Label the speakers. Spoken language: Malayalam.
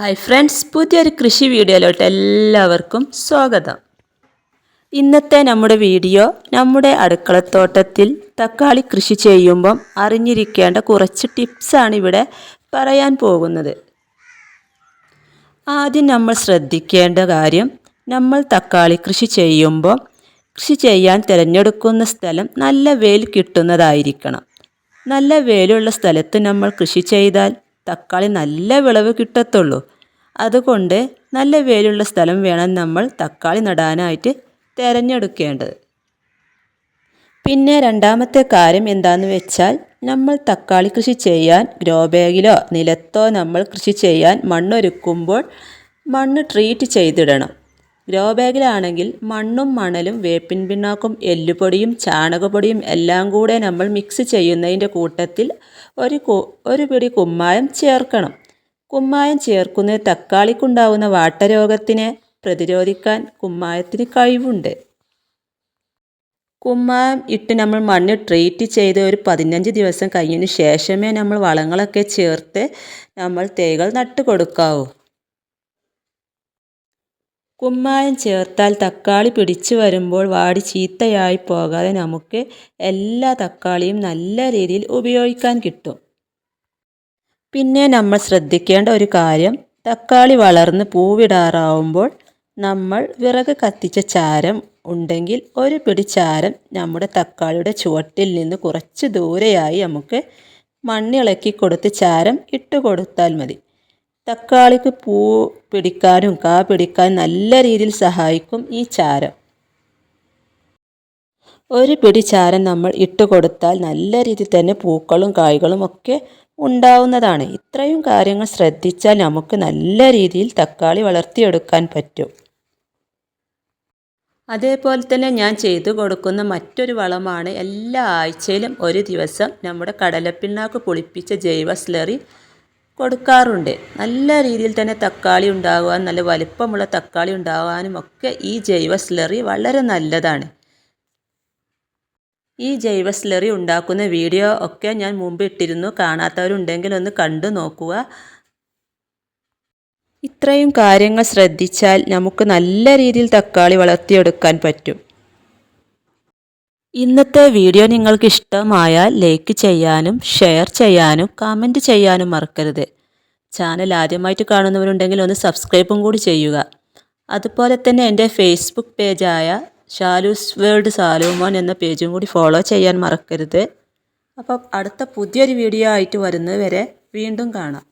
Speaker 1: ഹായ് ഫ്രണ്ട്സ് പുതിയൊരു കൃഷി വീഡിയോയിലോട്ട് എല്ലാവർക്കും സ്വാഗതം. ഇന്നത്തെ നമ്മുടെ വീഡിയോ നമ്മുടെ അടുക്കളത്തോട്ടത്തിൽ തക്കാളി കൃഷി ചെയ്യുമ്പം അറിഞ്ഞിരിക്കേണ്ട കുറച്ച് ടിപ്സാണ് ഇവിടെ പറയാൻ പോകുന്നത്. ആദ്യം നമ്മൾ ശ്രദ്ധിക്കേണ്ട കാര്യം നമ്മൾ തക്കാളി കൃഷി ചെയ്യുമ്പോൾ കൃഷി ചെയ്യാൻ തിരഞ്ഞെടുക്കുന്ന സ്ഥലം നല്ല വെയിൽ കിട്ടുന്നതായിരിക്കണം. നല്ല വെയിലുള്ള സ്ഥലത്ത് നമ്മൾ കൃഷി ചെയ്താൽ തക്കാളി നല്ല വിളവ് കിട്ടത്തുള്ളൂ. അതുകൊണ്ട് നല്ല വെയിലുള്ള സ്ഥലം വേണം നമ്മൾ തക്കാളി നടാനായിട്ട് തിരഞ്ഞെടുക്കേണ്ടത്. പിന്നെ രണ്ടാമത്തെ കാര്യം എന്താണെന്ന് വെച്ചാൽ നമ്മൾ തക്കാളി കൃഷി ചെയ്യാൻ ഗ്രോ ബാഗിലോ നിലത്തോ നമ്മൾ കൃഷി ചെയ്യാൻ മണ്ണൊരുക്കുമ്പോൾ മണ്ണ് ട്രീറ്റ് ചെയ്തിടണം. ഗ്രോ ബാഗിലാണെങ്കിൽ മണ്ണും മണലും വേപ്പിൻ പിണ്ണാക്കും എല്ലുപൊടിയും ചാണകപ്പൊടിയും എല്ലാം കൂടെ നമ്മൾ മിക്സ് ചെയ്യുന്നതിന്റെ കൂട്ടത്തിൽ ഒരു ഒരു പിടി കുമ്മായം ചേർക്കണം. കുമ്മായം ചേർക്കുന്നത് തക്കാളിക്കുണ്ടാവുന്ന വാട്ടരോഗത്തിനെ പ്രതിരോധിക്കാൻ കുമ്മായത്തിന് കഴിവുണ്ട്. കുമ്മായം ഇട്ട് നമ്മൾ മണ്ണ് ട്രീറ്റ് ചെയ്ത് ഒരു പതിനഞ്ച് ദിവസം കഴിഞ്ഞതിന് ശേഷമേ നമ്മൾ വളങ്ങളൊക്കെ ചേർത്ത് നമ്മൾ തൈകൾ നട്ടു കൊടുക്കാവൂ കുമ്മായം ചേർത്താൽ തക്കാളി പിടിച്ചു വരുമ്പോൾ വാടി ചീത്തയായി പോകാതെ നമുക്ക് എല്ലാ തക്കാളിയും നല്ല രീതിയിൽ ഉപയോഗിക്കാൻ കിട്ടും. പിന്നെ നമ്മൾ ശ്രദ്ധിക്കേണ്ട ഒരു കാര്യം തക്കാളി വളർന്ന് പൂവിടാറാവുമ്പോൾ നമ്മൾ വിറക് കത്തിച്ച ചാരം ഉണ്ടെങ്കിൽ ഒരു പിടി ചാരം നമ്മുടെ തക്കാളിയുടെ ചുവട്ടിൽ നിന്ന് കുറച്ച് ദൂരെയായി നമുക്ക് മണ്ണിളക്കി കൊടുത്ത് ചാരം ഇട്ട് കൊടുത്താൽ മതി. തക്കാളിക്ക് പൂ പിടിക്കാനും കാ പിടിക്കാനും നല്ല രീതിയിൽ സഹായിക്കും ഈ ചാരം. ഒരു പിടി ചാരം നമ്മൾ ഇട്ട് കൊടുത്താൽ നല്ല രീതിയിൽ തന്നെ പൂക്കളും കായ്കളും ഒക്കെ ഉണ്ടാവുന്നതാണ്. ഇത്രയും കാര്യങ്ങൾ ശ്രദ്ധിച്ചാൽ നമുക്ക് നല്ല രീതിയിൽ തക്കാളി വളർത്തിയെടുക്കാൻ പറ്റും. അതേപോലെ തന്നെ ഞാൻ ചെയ്തു കൊടുക്കുന്ന മറ്റൊരു വളമാണ് എല്ലാ ആഴ്ചയിലും ഒരു ദിവസം നമ്മുടെ കടലപ്പിണ്ണാക്ക് പുളിപ്പിച്ച ജൈവ സ്ലറി കൊടുക്കാറുണ്ട്. നല്ല രീതിയിൽ തന്നെ തക്കാളി ഉണ്ടാകുവാൻ നല്ല വലിപ്പമുള്ള തക്കാളി ഉണ്ടാകാനും ഒക്കെ ഈ ജൈവ സ്ലറി വളരെ നല്ലതാണ്. ഈ ജൈവ സ്ലറി ഉണ്ടാക്കുന്ന വീഡിയോ ഒക്കെ ഞാൻ മുമ്പ് ഇട്ടിരുന്നു. കാണാത്തവരുണ്ടെങ്കിൽ ഒന്ന് കണ്ടു നോക്കുക. ഇത്രയും കാര്യങ്ങൾ ശ്രദ്ധിച്ചാൽ നമുക്ക് നല്ല രീതിയിൽ തക്കാളി വളർത്തിയെടുക്കാൻ പറ്റും. ഇന്നത്തെ വീഡിയോ നിങ്ങൾക്ക് ഇഷ്ടമായാൽ ലൈക്ക് ചെയ്യാനും ഷെയർ ചെയ്യാനും കമന്റ് ചെയ്യാനും മറക്കരുത്. ചാനൽ ആദ്യമായിട്ട് കാണുന്നവരുണ്ടെങ്കിൽ ഒന്ന് സബ്സ്ക്രൈബും കൂടി ചെയ്യുക. അതുപോലെ തന്നെ എന്റെ ഫേസ്ബുക്ക് പേജായ ഷാലൂസ് വേൾഡ് സാലോമോൻ എന്ന പേജും കൂടി ഫോളോ ചെയ്യാൻ മറക്കരുത്. അപ്പോൾ അടുത്ത പുതിയൊരു വീഡിയോ ആയിട്ട് വരുന്നത് വരെ വീണ്ടും കാണാം.